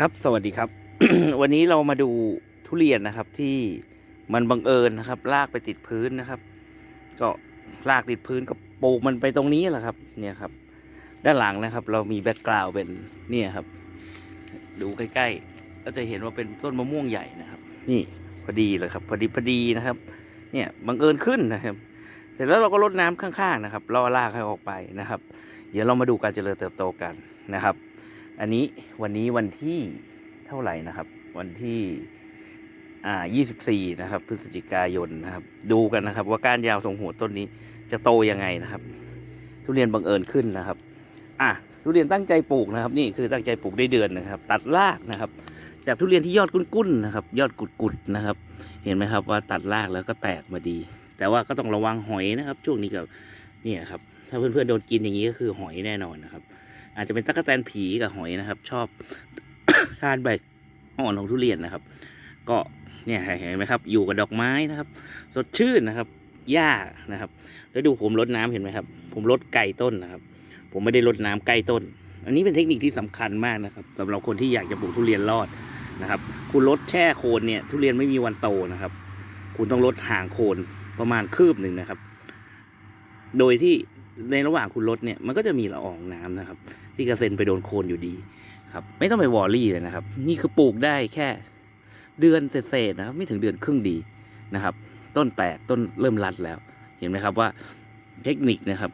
ครับสวัสดีครับ วันนี้เรามาดูทุเรียนนะครับที่มันบังเอิญนะครับ ลากไปติดพื้นนะครับ ก็ลากติดพื้นก็ปลูกมันไปตรงนี้แหละครับ เนี่ยครับ ด้านหลังนะครับ เรามีแบ็กกราวด์เป็นเนี่ยครับ ดูใกล้ๆก็จะเห็นว่าเป็นต้นมะม่วงใหญ่นะครับ นี่พอดีเลยครับ พอดีพอดีนะครับ เนี่ยบังเอิญขึ้นนะครับเสร็จแล้วเราก็รดน้ำข้างๆนะครับล่อรากให้ออกไปนะครับ เดี๋ยวเรามาดูการเจริญเติบโตกันนะครับ อันนี้วันนี้วันที่เท่าไหร่นะครับ วันที่อ่า24 นะครับ พฤศจิกายนนะครับ ดูกันนะครับ ว่าก้านยาวทรงหัวต้นนี้จะโตยังไงนะครับ ทุเรียนบังเอิญขึ้นนะครับ อะทุเรียนตั้งใจปลูกนะครับ นี่คือตั้งใจปลูกได้เดือนนะครับ ตัดรากนะครับ จากทุเรียนที่ยอดกุ้นๆนะครับ ยอดกุดๆนะครับ เห็นไหมครับว่าตัดรากแล้วก็แตกมาดี แต่ว่าก็ต้องระวังหอยนะครับ ช่วงนี้กับเนี่ยครับ ถ้าเพื่อนๆโดนกินอย่างนี้ก็คือหอยแน่นอนนะครับ อาจจะเป็นตั๊กแตนผีกับหอยนะครับ ชอบทานใบอ่อนของทุเรียนนะครับ ก็เนี่ยเห็นไหมครับ อยู่กับดอกไม้นะครับ สดชื่นนะครับหญ้านะครับ แล้วดูผมรดน้ำเห็นไหมครับ ผมรดไก่ต้นนะครับ ผมไม่ได้รดน้ำใกล้ต้น อันนี้เป็นเทคนิคที่สำคัญมากนะครับสำหรับคนที่อยากจะปลูกทุเรียนรอดนะครับ คุณรดแช่โคนเนี่ย ทุเรียนไม่มีวันโตนะครับ คุณต้องลดห่างโคนประมาณคืบหนึ่งนะครับ โดยที่ ในระหว่างคุณลดเนี่ยมันก็จะมีละอองน้ำนะครับ ที่กระเซ็นไปโดนโคนอยู่ดีครับ ไม่ต้องไปวอรี่เลยนะครับ นี่คือปลูกได้แค่เดือนเศษนะครับ ไม่ถึงเดือนครึ่งดีนะครับ ต้นแตกต้นเริ่มรัดแล้ว เห็นไหมครับว่าเทคนิคนะครับ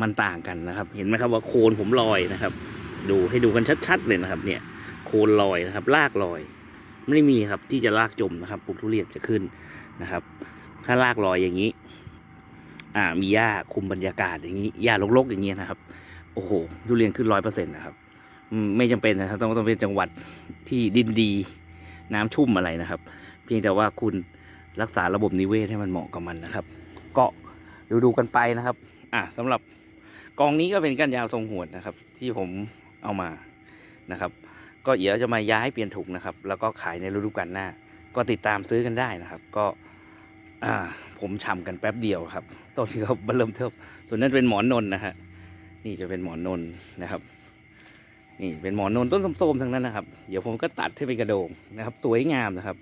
มันต่างกันนะครับ เห็นไหมครับว่าโคนผมลอยนะครับ ดูให้ดูกันชัดๆเลยนะครับ เนี่ย โคนลอยนะครับรากลอย ไม่ได้มีครับที่จะลากจมนะครับปลูกทุเรียนจะขึ้นนะครับ ถ้าลากลอยอย่างนี้ อ่ามีหญ้าคุมบรรยากาศอย่างนี้หญ้ารกๆอย่างเงี้ยนะครับ โอ้โหทุเรียนขึ้นร้อยเปอร์เซ็นต์นะครับไม่จำเป็นนะครับต้องต้องเป็นจังหวัดที่ดินดี น้ำชุ่มอะไรนะครับ เพียงแต่ว่าคุณรักษาระบบนิเวศให้มันเหมาะกับมันนะครับ ก็ดูดูกันไปนะครับ อะสำหรับกองนี้ก็เป็นก้านยาวทรงหวดนะครับ ที่ผมเอามานะครับ ก็เดี๋ยวจะมาย้ายเปลี่ยนถุงนะครับ แล้วก็ขายในฤดูกาลหน้า ก็ติดตามซื้อกันได้นะครับ ก็ อ่า ผมฉ่ำกันแป๊บเดียวครับต้นที่เขาเริ่มเทิบส่วนนั้นเป็นหมอนนนนะฮะนี่จะเป็นหมอนนนนะครับ นี่เป็นหมอนนนต้นส้มๆทั้งนั้นนะครับ เดี๋ยวผมก็ตัดให้เป็นกระโดงนะครับสวยงามนะครับ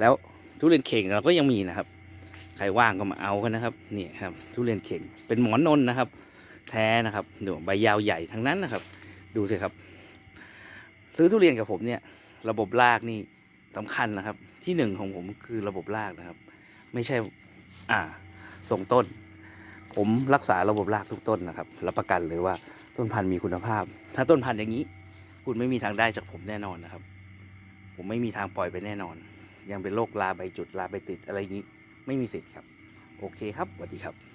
แล้วทุเรียนเข่งเราก็ยังมีนะครับใครว่างก็มาเอากันนะครับนี่ครับ ทุเรียนเข่งเป็นหมอนนนนะครับ แท้นะครับดูใบยาวใหญ่ทั้งนั้นนะครับ ดูสิครับ ซื้อทุเรียนกับผมเนี่ย ระบบรากนี่สำคัญนะครับ ที่หนึ่งของผมคือระบบรากนะครับ ไม่ใช่ อ่าส่งต้น ผมรักษาระบบรากทุกต้นนะครับรับประกันเลยว่าต้นพันธุ์มีคุณภาพ ถ้าต้นพันธุ์อย่างนี้ คุณไม่มีทางได้จากผมแน่นอนนะครับ ผมไม่มีทางปล่อยไปแน่นอน ยังเป็นโรคลาใบจุดลาใบติดอะไรอย่างนี้ ไม่มีสิทธิ์ครับ โอเคครับสวัสดีครับ